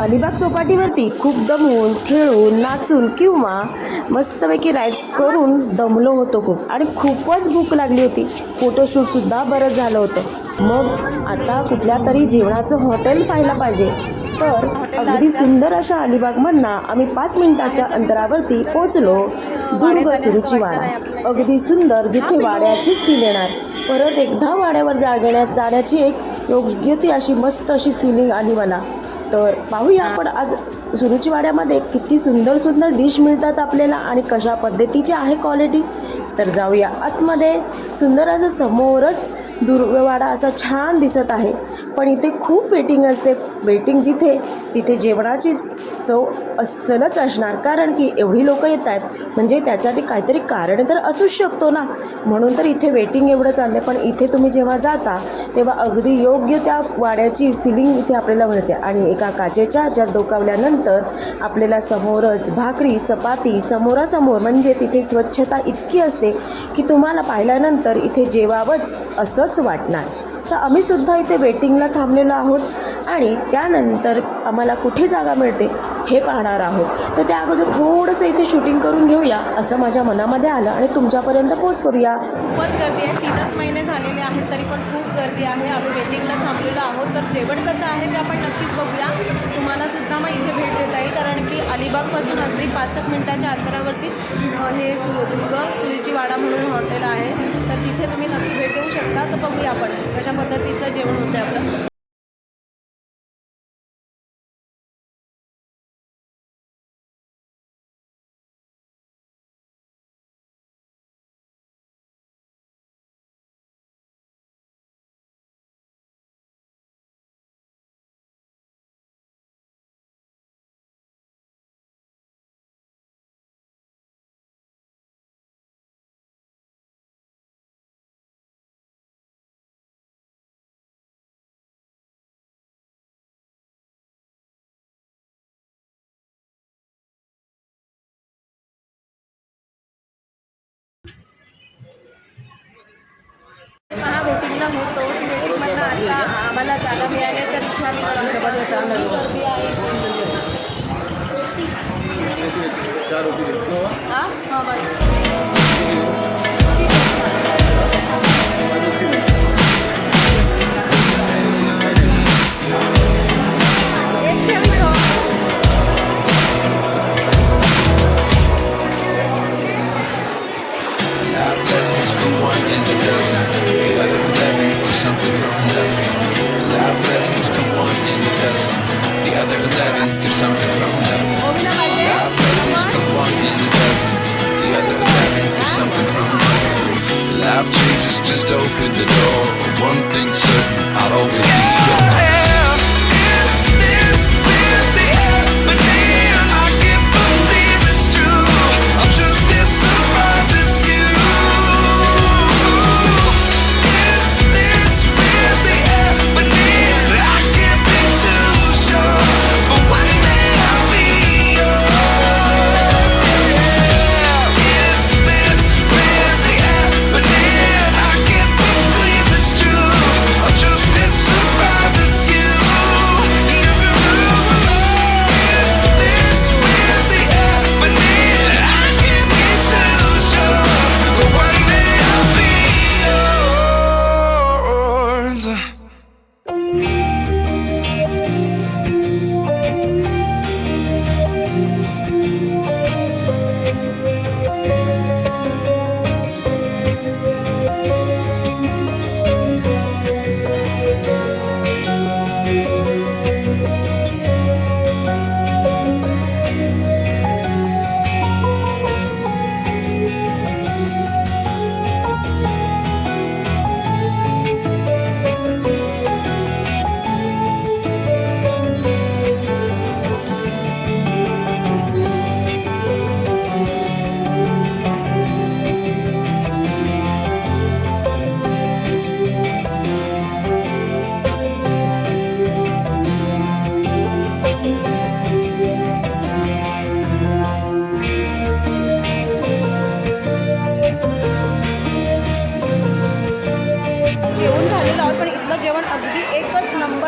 अलिबाग चौपाटीवरती खूप दमून खेळून नाचून किंवा मस्तपैकी राईड्स करून दमलो होतो खूप. आणि खूपच भूक लागली होती. फोटोशूटसुद्धा बरं झालं होतं. मग आता कुठल्या तरी जेवणाचं हॉटेल पाहायला पाहिजे. तर अगदी सुंदर अशा अलिबागमधनं आम्ही पाच मिनिटाच्या अंतरावरती पोचलो दुर्ग सुरुची वाडा अगदी सुंदर जिथे वाड्याचीच फील येणार. परत एकदा वाड्यावर जागण्यात जाण्याची एक योग्य ती अशी मस्त अशी फिलिंग आली मला. तर पाहूया आपण आज सुरुची वाड्यामध्ये किती सुंदर सुंदर डिश मिळतात आपल्याला आणि कशा पद्धतीची आहे क्वालिटी तर जाऊया. आतमध्ये सुंदर असं समोरच दुर्गवाडा असा छान दिसत आहे. पण इथे खूप वेटिंग असते. वेटिंग जिथे तिथे जेवणाची चव अस्सलच असणार. कारण की एवढी लोकं येत आहेत म्हणजे त्यासाठी काहीतरी कारण तर असूच शकतो ना. म्हणून तर इथे वेटिंग एवढं चाललं पण इथे तुम्ही जेव्हा जाता तेव्हा अगदी योग्य त्या वाड्याची फिलिंग इथे आपल्याला मिळते. आणि एका काचेच्या ह्याच्यात डोकावल्यानंतर आपल्याला समोरच भाकरी चपाती समोरासमोर म्हणजे तिथे स्वच्छता इतकी असते की तुम्हाला पाहिल्यानंतर इथे जेवावंच असंच वाटणार. तर आम्ही सुद्धा इथे वेटिंगला थांबलेलो आहोत आणि त्यानंतर आम्हाला कुठे जागा मिळते? हे पाहणार आहोत. तर त्या अगोदर थोडंसं इथे शूटिंग करून घेऊया असं माझ्या मनामध्ये आलं आणि तुमच्यापर्यंत पोच करूया. खूपच गर्दी आहे. तीनच महिने झालेले आहेत तरी पण खूप गर्दी आहे. आम्ही वेटिंगला थांबलेलो आहोत तर जेवण कसं आहे ते आपण नक्कीच बघूया. तुम्हाला सुद्धा मग इथे भेट देता येईल कारण की अलिबागपासून अगदी पाच एक मिनिटाच्या अंतरावरतीच हे सु दुर्ग सुरीची वाडा म्हणून हॉटेल आहे. तर तिथे तुम्ही नक्की भेट देऊ शकता. तर बघूया आपण कशा पद्धतीचं जेवण होतं आपलं. वेटिंगला होतो. वेटिंगमधनं आता आम्हाला जागा मिळाली तर गर्दी आहे. हां? हां बस just open the door. One thing's certain, I'll always be yours.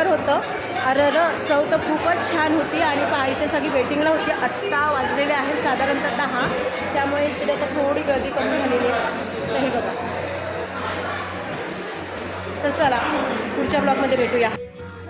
होतं. अरे र चव तर खूपच छान होती आणि पहा इथे सगळी वेटिंगला होती. आत्ता वाजलेले आहेत साधारणतः दहा. त्यामुळे तिथे तर थोडी गर्दी कमी झालेली आहे. तर हे बघा. तर चला पुढच्या ब्लॉगमध्ये भेटूया.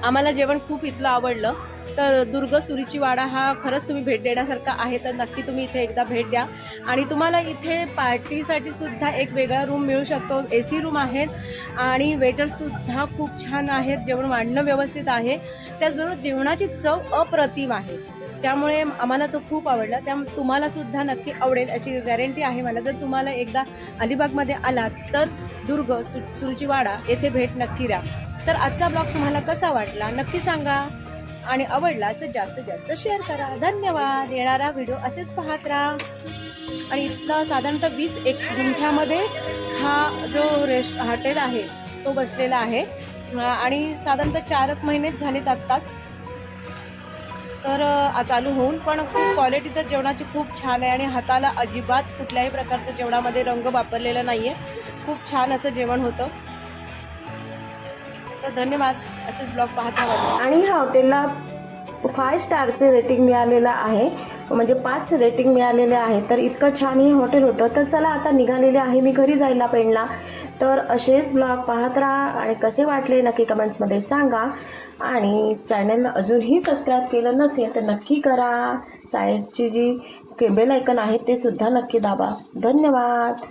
आम्हाला जेवण खूप इथलं आवडलं. तर दुर्ग सुरीची वाडा हा खरंच तुम्ही भेट देण्यासारखा आहे तर नक्की तुम्ही इथे एकदा भेट द्या. आणि तुम्हाला इथे पार्टीसाठी सुद्धा एक वेगळा रूम मिळू शकतो. ए सी रूम आहेत आणि वेटरसुद्धा खूप छान आहेत जेवण वाढणं व्यवस्थित आहे. त्याचबरोबर जेवणाची चव अप्रतिम आहे. त्यामुळे आम्हाला तो खूप आवडला. त्या तुम्हाला सुद्धा नक्की आवडेल अशी गॅरंटी आहे मला. जर तुम्हाला एकदा अलिबागमध्ये आलात तर दुर्ग सु सुरुचीवाडा येथे भेट नक्की द्या. तर आजचा ब्लॉग तुम्हाला कसा वाटला? नक्की सांगा. आणि आवडला तर जास्तीत जास्त शेअर करा. धन्यवाद. येणारा व्हिडिओ असेच पाहत राहा. आणि इथलं साधारणतः वीस एक गुंठ्यामध्ये हा जो रेस्ट हॉटेल आहे तो बसलेला आहे. आणि साधारणतः चार एक महिनेच झालेत आत्ताच. तर चालू होऊन पण खूप क्वालिटी तर जेवणाची खूप छान आहे आणि हाताला अजिबात कुठल्याही प्रकारचं जेवणामध्ये रंग वापरलेला नाही आहे खूप छान असं जेवण होतं. तर धन्यवाद. असेच ब्लॉग पाहत राहा आणि ह्या हॉटेलला फाय स्टारचे रेटिंग मिळालेलं आहे. म्हणजे पाच रेटिंग मिळालेले आहे. तर इतकं छान हे हॉटेल होतं. तर चला आता निघालेले आहे मी घरी जायला पेणला तर असेच ब्लॉग पाहत राहा आणि कसे वाटले नक्की कमेंट्समध्ये सांगा. आणि चॅनलला अजूनही सबस्क्राईब केलं नसेल तर नक्की करा. साईडची जी केबेल ऐकन आहे ते सुद्धा नक्की दाबा. धन्यवाद.